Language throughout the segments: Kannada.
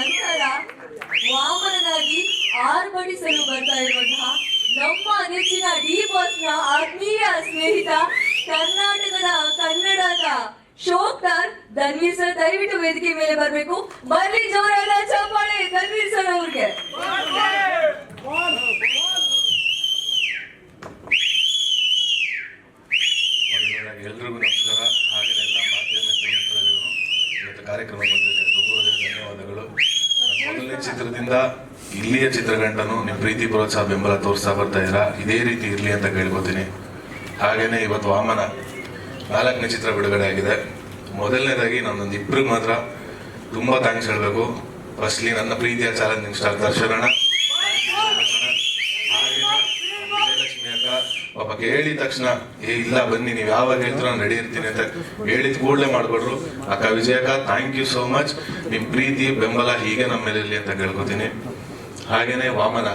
ನಂತರ ವಾಮನನಾಗಿ ಆರ್ಭಟಿಸಲು ಬರ್ತಾ ಇರುವಂತಹ ನಮ್ಮ ನೆಚ್ಚಿನ ಡಿ ಬಾಸ್ನ ಆತ್ಮೀಯ ಸ್ನೇಹಿತ ಕರ್ನಾಟಕದ ಕನ್ನಡದ ಶೋಕ್ತಾರ್ ಧನ್ವೀರ್ ಸರ್, ದಯವಿಟ್ಟು ವೇದಿಕೆ ಮೇಲೆ ಬರಬೇಕು. ಬರ್ಲಿ ಜೋರಾದ ಚಪ್ಪಾಳೆ ಧನ್ವೀರ್ ಸರ್ ಅವ್ರಿಗೆ. ಎಲ್ರಿಗೂ ನಮಸ್ಕಾರ. ಹಾಗೆ ಎಲ್ಲ ಮಾಧ್ಯಮ ಇವತ್ತು ಕಾರ್ಯಕ್ರಮ ಬಂದಿದೆ. ಚಿತ್ರದಿಂದ ಇಲ್ಲಿಯ ಚಿತ್ರಗಂಟನು ನಿಮ್ಮ ಪ್ರೀತಿ ಪ್ರೋತ್ಸಾಹ ಬೆಂಬಲ ತೋರಿಸ್ತಾ ಬರ್ತಾ ಇದ್ದೀರಾ? ಇದೇ ರೀತಿ ಇರಲಿ ಅಂತ ಕೇಳ್ಕೊತೀನಿ. ಹಾಗೇನೆ ಇವತ್ತು ವಾಮನ ನಾಲ್ಕನೇ ಚಿತ್ರ ಬಿಡುಗಡೆ ಆಗಿದೆ. ಮೊದಲನೇದಾಗಿ ನನ್ನೊಂದು ಇಬ್ಬರಿಗೆ ಮಾತ್ರ ತುಂಬಾ ಥ್ಯಾಂಕ್ಸ್ ಹೇಳಬೇಕು. ಫಸ್ಟ್ಲಿ ನನ್ನ ಪ್ರೀತಿಯ ಚಾಲೆಂಜಿಂಗ್ ಸ್ಟಾರ್ ದರ್ಶನ ವಿಜಯಲಕ್ಷ್ಮಿ ಅಕ್ಕ ಪಾಪ ಹೇಳಿದ ತಕ್ಷಣ, ಏ, ಇಲ್ಲ, ಬನ್ನಿ, ನೀವು ಯಾವಾಗ ಹೇಳ್ತೀರ ನಾನು ಇರ್ತೀನಿ ಅಂತ ಹೇಳಿದ ಕೂಡಲೇ ಮಾಡ್ಬಿಟ್ರು. ಅಕ್ಕ ವಿಜಯಕ್ಕ ಥ್ಯಾಂಕ್ ಯು ಸೋ ಮಚ್ ನಿಮ್ ಪ್ರೀತಿ, ಬೆಂಬಲ ಹೀಗೆ ನಮ್ಮ ಮೇಲೆ ಇರಲಿ ಅಂತ ಕೇಳ್ಕೊತೀನಿ. ಹಾಗೇನೆ ವಾಮನ,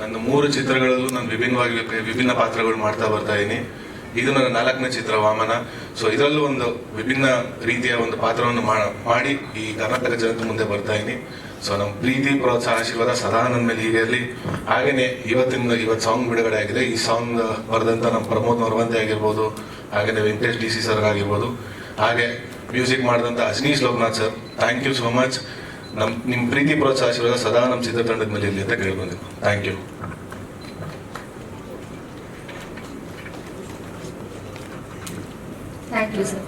ನನ್ನ ಮೂರು ಚಿತ್ರಗಳಲ್ಲೂ ನಾನು ವಿಭಿನ್ನವಾಗಿ ವಿಭಿನ್ನ ಪಾತ್ರಗಳು ಮಾಡ್ತಾ ಬರ್ತಾ ಇದ್ದೀನಿ ಇದು ನನ್ನ ನಾಲ್ಕನೇ ಚಿತ್ರ ವಾಮನ. ಸೊ ಇದರಲ್ಲೂ ಒಂದು ವಿಭಿನ್ನ ರೀತಿಯ ಒಂದು ಪಾತ್ರವನ್ನು ಮಾಡಿ ಈ ಕರ್ನಾಟಕ ಜನತೆ ಮುಂದೆ ಬರ್ತಾ ಇದ್ದೀನಿ ಸೊ ನಮ್ಮ ಪ್ರೀತಿ, ಪ್ರೋತ್ಸಾಹ, ಆಶೀರ್ವಾದ ಸದಾ ನನ್ನ ಮೇಲೆ ಹೀಗೆ ಇರಲಿ ಹಾಗೇನೆ ಇವತ್ತಿನ ಇವತ್ತು ಸಾಂಗ್ ಬಿಡುಗಡೆ ಆಗಿದೆ. ಈ ಸಾಂಗ್ ಬರೆದಂತ ನಮ್ಮ ಪ್ರಮೋದ್ ನರ್ವಂತೆ ಆಗಿರ್ಬೋದು ಹಾಗೇನೆ ವೆಂಕಟೇಶ್ ಡಿ ಸಿ ಸರ್ ಆಗಿರ್ಬೋದು, ಹಾಗೆ ಮ್ಯೂಸಿಕ್ ಮಾಡಿದಂಥ Ajaneesh Loknath sir thank you so much ನಮ್ಮ ನಿಮ್ಮ ಪ್ರೀತಿ, ಪ್ರೋತ್ಸಾಹ, ಆಶೀರ್ವಾದ ಸದಾ ನಮ್ಮ ಚಿತ್ರತಂಡದ ಮೇಲೆ ಇರಲಿ ಅಂತ ಕೇಳ್ಬೋದು thank you thank you sir